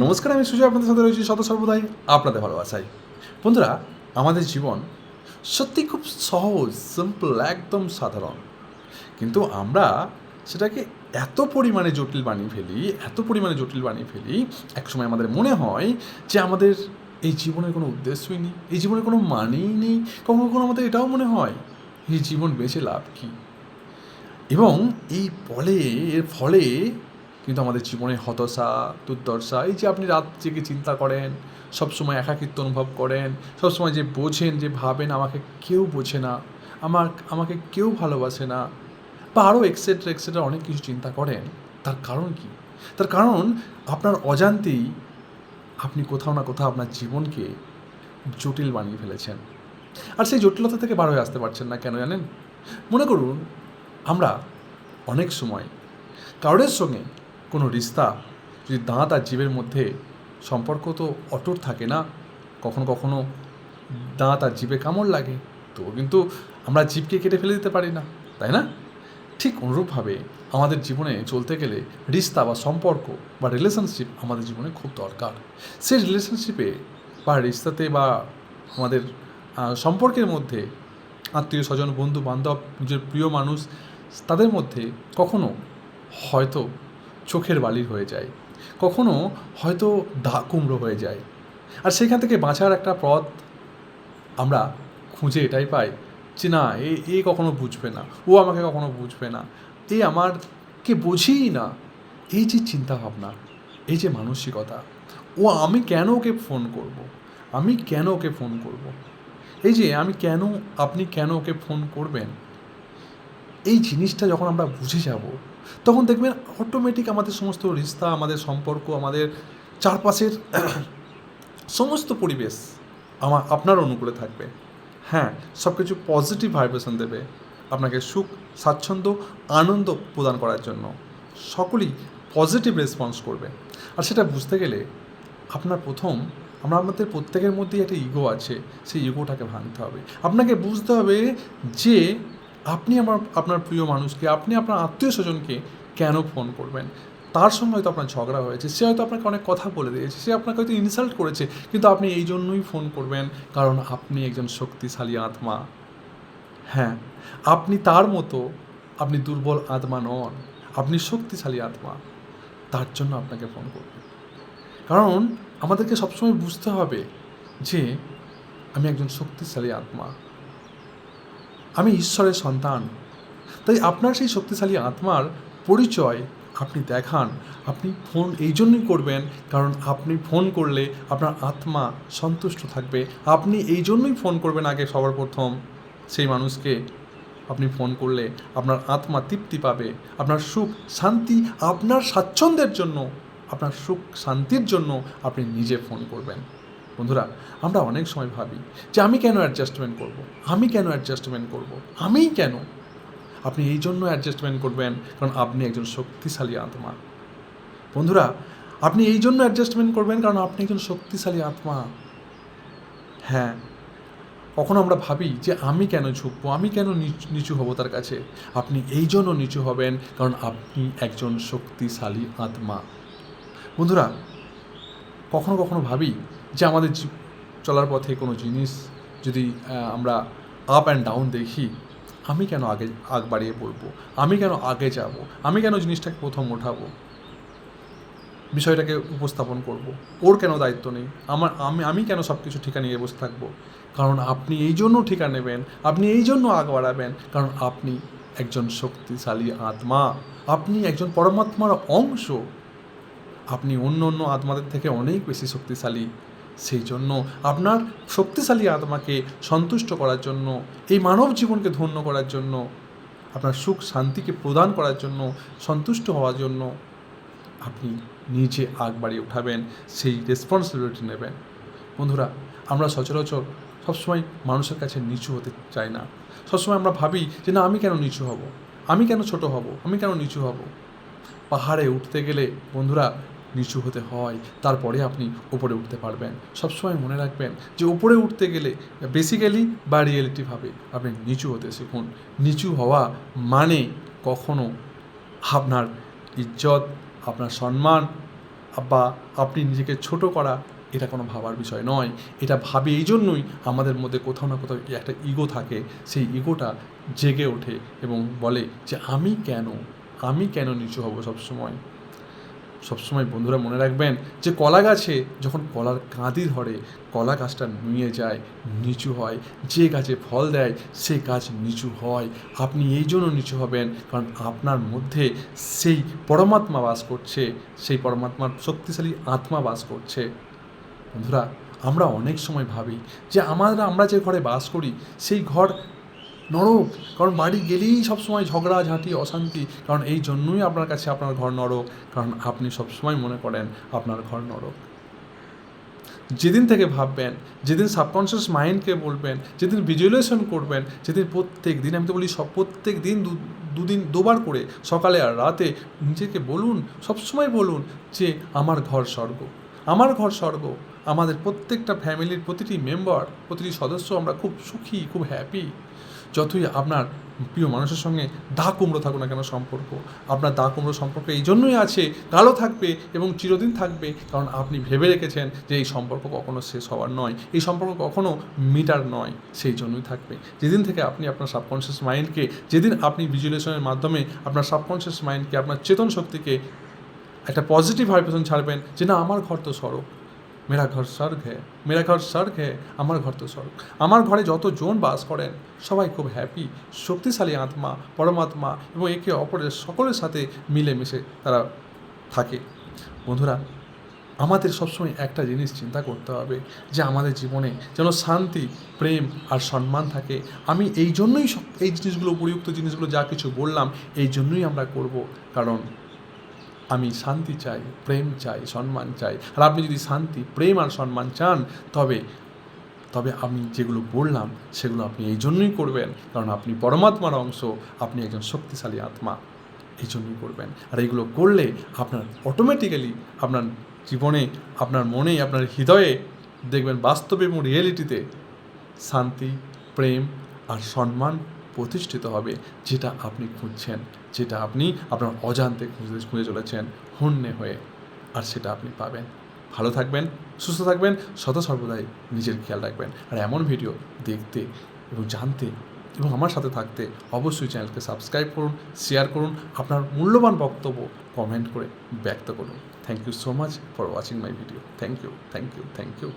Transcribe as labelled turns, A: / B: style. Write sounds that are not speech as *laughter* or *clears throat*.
A: নমস্কার, আমি সুজয়, আপনাদের সাথে রয়েছি শত সর্বদাই আপনাদের ভালোবাসাই বন্ধুরা, আমাদের জীবন সত্যি খুব সহজ সিম্পল একদম সাধারণ। কিন্তু আমরা সেটাকে এত পরিমাণে জটিল বানিয়ে ফেলি, এত পরিমাণে জটিল বানিয়ে ফেলি, একসময় আমাদের মনে হয় যে আমাদের এই জীবনের কোনো উদ্দেশ্যই নেই, এই জীবনের কোনো মানেই নেই, কখনো কখনো আমাদের এটাও মনে হয়, এই জীবন বেঁচে লাভ কী? এবং এই ফলে, এর ফলে কিন্তু আমাদের জীবনে হতাশা, দুর্দশা, এই যে আপনি রাত জেগে চিন্তা করেন, সবসময় একাকিত্ব অনুভব করেন, সবসময় যে বোঝেন, যে ভাবেন, আমাকে কেউ বোঝে না, আমার, আমাকে কেউ ভালোবাসে না, বা আরও এক্সেট্রা এক্সেট্রা অনেক কিছু চিন্তা করেন, তার কারণ কি? তার কারণ আপনার অজান্তেই আপনি কোথাও না কোথাও আপনার জীবনকে জটিল বানিয়ে ফেলেছেন। আর সেই জটিলতা থেকে বার হয়ে আসতে পারছেন না কেন জানেন? মনে করুন, আমরা অনেক সময় কারোর সঙ্গে কোনো রিস্তা, যদি দাঁত আর জীবের মধ্যে সম্পর্ক তো অটুট থাকে না, কখনো কখনো দাঁত আর জীবে কামড় লাগে তো কিন্তু আমরা জীবকে কেটে ফেলে দিতে পারি না, তাই না? ঠিক অনুরূপভাবে আমাদের জীবনে চলতে গেলে রিস্তা বা সম্পর্ক বা রিলেশনশিপ আমাদের জীবনে খুব দরকার। সেই রিলেশনশিপে বা রিস্তাতে বা আমাদের সম্পর্কের মধ্যে আত্মীয় স্বজন বন্ধু বান্ধব নিজের প্রিয় মানুষ, তাদের মধ্যে কখনো হয়তো চোখের বালি হয়ে যায়। কখনো হয়তো দা কুমড়ো হয়ে যায়। আর সেখান থেকে বাঁচার একটা পথ আমরা খুঁজে এটাই পাই যে না, এ এ কখনো বুঝবে না, ও আমাকে কখনো বুঝবে না। এ আমার কে বুঝিই না। এই যে চিন্তা ভাবনা এই যে মানসিকতা, ও আমি কেন ওকে ফোন করব। আমি কেন ওকে ফোন করব। এই যে আমি কেন, আপনি কেন ওকে ফোন করবেন? এই জিনিসটা যখন আমরা বুঝে যাব, তখন দেখবেন অটোমেটিক আমাদের সমস্ত রিস্তা, আমাদের সম্পর্ক, আমাদের চারপাশের *clears throat* সমস্ত পরিবেশ আমার, আপনার অনুকূলে থাকবে। হ্যাঁ সব কিছু পজিটিভ ভাইব্রেশন দেবে আপনাকে সুখ, স্বাচ্ছন্দ্য, আনন্দ প্রদান করার জন্য। সকলেই পজিটিভ রেসপন্স করবে। আর সেটা বুঝতে গেলে আপনার প্রথম, আমরা আমাদের প্রত্যেকের মধ্যেই একটা ইগো আছে, সেই ইগোটাকে ভাঙতে হবে। আপনাকে বুঝতে হবে যে আপনি আমার, আপনার প্রিয় মানুষকে, আপনি আপনার আত্মীয় স্বজনকে কেন ফোন করবেন? তার সঙ্গে হয়তো আপনার ঝগড়া হয়েছে, সে হয়তো আপনাকে অনেক কথা বলে দিয়েছে, সে আপনাকে হয়তো ইনসাল্ট করেছে, কিন্তু আপনি এই জন্যই ফোন করবেন কারণ আপনি একজন শক্তিশালী আত্মা। হ্যাঁ আপনি তার মতো, আপনি দুর্বল আত্মা নন, আপনি শক্তিশালী আত্মা। তার জন্য আপনাকে ফোন করবেন কারণ আমাদেরকে সবসময় বুঝতে হবে যে আমি একজন শক্তিশালী আত্মা। আমি ঈশ্বরের সন্তান। তাই আপনার সেই শক্তিশালী আত্মার পরিচয় আপনি দেখান। আপনি ফোন এই জন্যই করবেন, কারণ আপনি ফোন করলে আপনার আত্মা সন্তুষ্ট থাকবে। আপনি এই জন্যই ফোন করবেন আগে সবার প্রথম। সেই মানুষকে আপনি ফোন করলে আপনার আত্মা তৃপ্তি পাবে। আপনার সুখ শান্তি আপনার স্বাচ্ছন্দ্যের জন্য, আপনার সুখ শান্তির জন্য আপনি নিজে ফোন করবেন। বন্ধুরা, আমরা অনেক সময় ভাবি যে আমি কেন অ্যাডজাস্টমেন্ট করব? আমি কেন অ্যাডজাস্টমেন্ট করব? আমিই কেন? আপনি এই জন্য অ্যাডজাস্টমেন্ট করবেন কারণ আপনি একজন শক্তিশালী আত্মা। বন্ধুরা, আপনি এই জন্য অ্যাডজাস্টমেন্ট করবেন কারণ আপনি একজন শক্তিশালী আত্মা। হ্যাঁ কখনো আমরা ভাবি যে আমি কেন ঝুঁকবো? আমি কেন নিচু হব তার কাছে? আপনি এই জন্য নিচু হবেন কারণ আপনি একজন শক্তিশালী আত্মা। বন্ধুরা, কখনো কখনো ভাবি যে আমাদের চলার পথে কোনো জিনিস যদি আমরা আপ অ্যান্ড ডাউন দেখি, আমি কেন আগে, আগ বাড়িয়ে পড়ব? আমি কেন আগে যাব? আমি কেন জিনিসটাকে প্রথম ওঠাবো? বিষয়টাকে উপস্থাপন করব। ওর কেন দায়িত্ব নেই? আমার, আমি আমি কেন সব কিছু ঠিকা নিয়ে বসে থাকব? কারণ আপনি এই জন্য ঠিকা নেবেন, আপনি এই জন্য আগ বাড়াবেন, কারণ আপনি একজন শক্তিশালী আত্মা। আপনি একজন পরমাত্মার অংশ। আপনি অন্য অন্য আত্মাদের থেকে অনেক বেশি শক্তিশালী। সেই জন্য আপনার শক্তিশালী আত্মাকে সন্তুষ্ট করার জন্য, এই মানব জীবনকে ধন্য করার জন্য, আপনার সুখ শান্তিকে প্রদান করার জন্য, সন্তুষ্ট হওয়ার জন্য আপনি নিজে আগ বাড়িয়ে উঠাবেন, সেই রেসপন্সিবিলিটি নেবেন। বন্ধুরা, আমরা সচরাচর সবসময় মানুষের কাছে নিচু হতে চাই না। সবসময় আমরা ভাবি যে, না, আমি কেন নিচু হব? আমি কেন ছোট হব? আমি কেন নিচু হব? পাহাড়ে উঠতে গেলে, বন্ধুরা নিচু হতে হয়, তারপরে আপনি উপরে উঠতে পারবেন। সবসময় মনে রাখবেন যে উপরে উঠতে গেলে বেসিক্যালি বা রিয়েলিটিভাবে আপনি নিচু হতে শিখুন। নিচু হওয়া মানে কখনো আপনার ইজ্জত, আপনার সম্মান বা আপনি নিজেকে ছোট করা, এটা কোনো ভাবার বিষয় নয়। এটা ভাবে এই জন্যই আমাদের মধ্যে কোথাও না কোথাও একটা ইগো থাকে, সেই ইগোটা জেগে ওঠে এবং বলে যে, আমি কেন? আমি কেন নিচু হব সবসময়? সবসময় বন্ধুরা মনে রাখবেন যে কলা গাছে যখন কলার কাঁদি ধরে, কলা গাছটা নুয়ে যায়, নিচু হয়, যে গাছে ফল দেয়, সে গাছ নিচু হয়। আপনি এই জন্য নিচু হবেন কারণ আপনার মধ্যে সেই পরমাত্মা বাস করছে, সেই পরমাত্মার শক্তিশালী আত্মা বাস করছে। বন্ধুরা, আমরা অনেক সময় ভাবি যে আমরা আমরা যে ঘরে বাস করি, সেই ঘর নরক, কারণ বাড়ি গেলেই সবসময় ঝগড়া, ঝাঁটি, অশান্তি। কারণ এই জন্যই আপনার কাছে আপনার ঘর নরক। কারণ আপনি সবসময় মনে করেন আপনার ঘর নরক। যেদিন থেকে ভাববেন, যেদিন সাবকনশিয়াস মাইন্ডকে বলবেন, যেদিন ভিজুয়ালাইজেশন করবেন, যেদিন প্রত্যেক দিন, আমি তো বলি সব, প্রত্যেক দিন দুদিন, দুবার করে, সকালে আর রাতে নিজেকে বলুন সবসময় বলুন যে, আমার ঘর স্বর্গ। আমার ঘর স্বর্গ। আমাদের প্রত্যেকটা ফ্যামিলির প্রতিটি মেম্বার প্রতিটি সদস্য আমরা খুব সুখী, খুব হ্যাপি যতই আপনার প্রিয় মানুষের সঙ্গে দা কুমড়ো থাকুক না কেন সম্পর্ক, আপনার দা কুমড়ো সম্পর্ক এই জন্যই আছে, কালো থাকবে এবং চিরদিন থাকবে, কারণ আপনি ভেবে রেখেছেন যে এই সম্পর্ক কখনো শেষ হওয়ার নয়, এই সম্পর্ক কখনো মিটার নয়, সেই জন্যই থাকবে। যেদিন থেকে আপনি আপনার সাবকনশিয়াস মাইন্ডকে যেদিন আপনি ভিজুয়ালেশনের মাধ্যমে আপনার সাবকনশিয়াস মাইন্ডকে আপনার চেতন শক্তিকে একটা পজিটিভ ভাইব্রেশন ছাড়বেন যে না, আমার ঘর তো স্বর্গ মেরা ঘর স্বর্গ হ্যাঁ মেরা ঘর স্বর্গ হে আমার ঘর তো স্বর্গ আমার ঘরে যত জন বাস করেন, সবাই খুব হ্যাপি শক্তিশালী আত্মা, পরমাত্মা এবং একে অপরের সকলের সাথে মিলেমিশে তারা থাকে। বন্ধুরা, আমাদের সবসময় একটা জিনিস চিন্তা করতে হবে, যে আমাদের জীবনে যেন শান্তি, প্রেম আর সম্মান থাকে। আমি এই জন্যই এই জিনিসগুলো উপযুক্ত জিনিসগুলো যা কিছু বললাম, এই জন্যই আমরা করব। কারণ আমি শান্তি চাই, প্রেম চাই, সম্মান চাই। আর আপনি যদি শান্তি, প্রেম আর সম্মান চান, তবে তবে আমি যেগুলো বললাম, সেগুলো আপনি এই জন্যই করবেন। কারণ আপনি পরমাত্মার অংশ, আপনি একজন শক্তিশালী আত্মা। এই জন্যই করবেন। আর এইগুলো করলে আপনার অটোমেটিক্যালি আপনার জীবনে, আপনার মনে, আপনার হৃদয়ে দেখবেন বাস্তবে এবং রিয়েলিটিতে শান্তি, প্রেম আর সম্মান প্রতিষ্ঠিত হবে, যেটা আপনি খুঁজছেন, যেটা আপনি আপনার অজান্তে খুঁজে খুঁজে চলেছেন, হন্যে হয়ে, আর সেটা আপনি পাবেন। ভালো থাকবেন, সুস্থ থাকবেন সদা সর্বদাই নিজের খেয়াল রাখবেন। আর এমন ভিডিও দেখতে এবং জানতে এবং আমার সাথে থাকতে অবশ্যই চ্যানেলকে সাবস্ক্রাইব করুন, শেয়ার করুন, আপনার মূল্যবান বক্তব্য কমেন্ট করে ব্যক্ত করুন। Thank you so much for watching my video thank you thank you thank you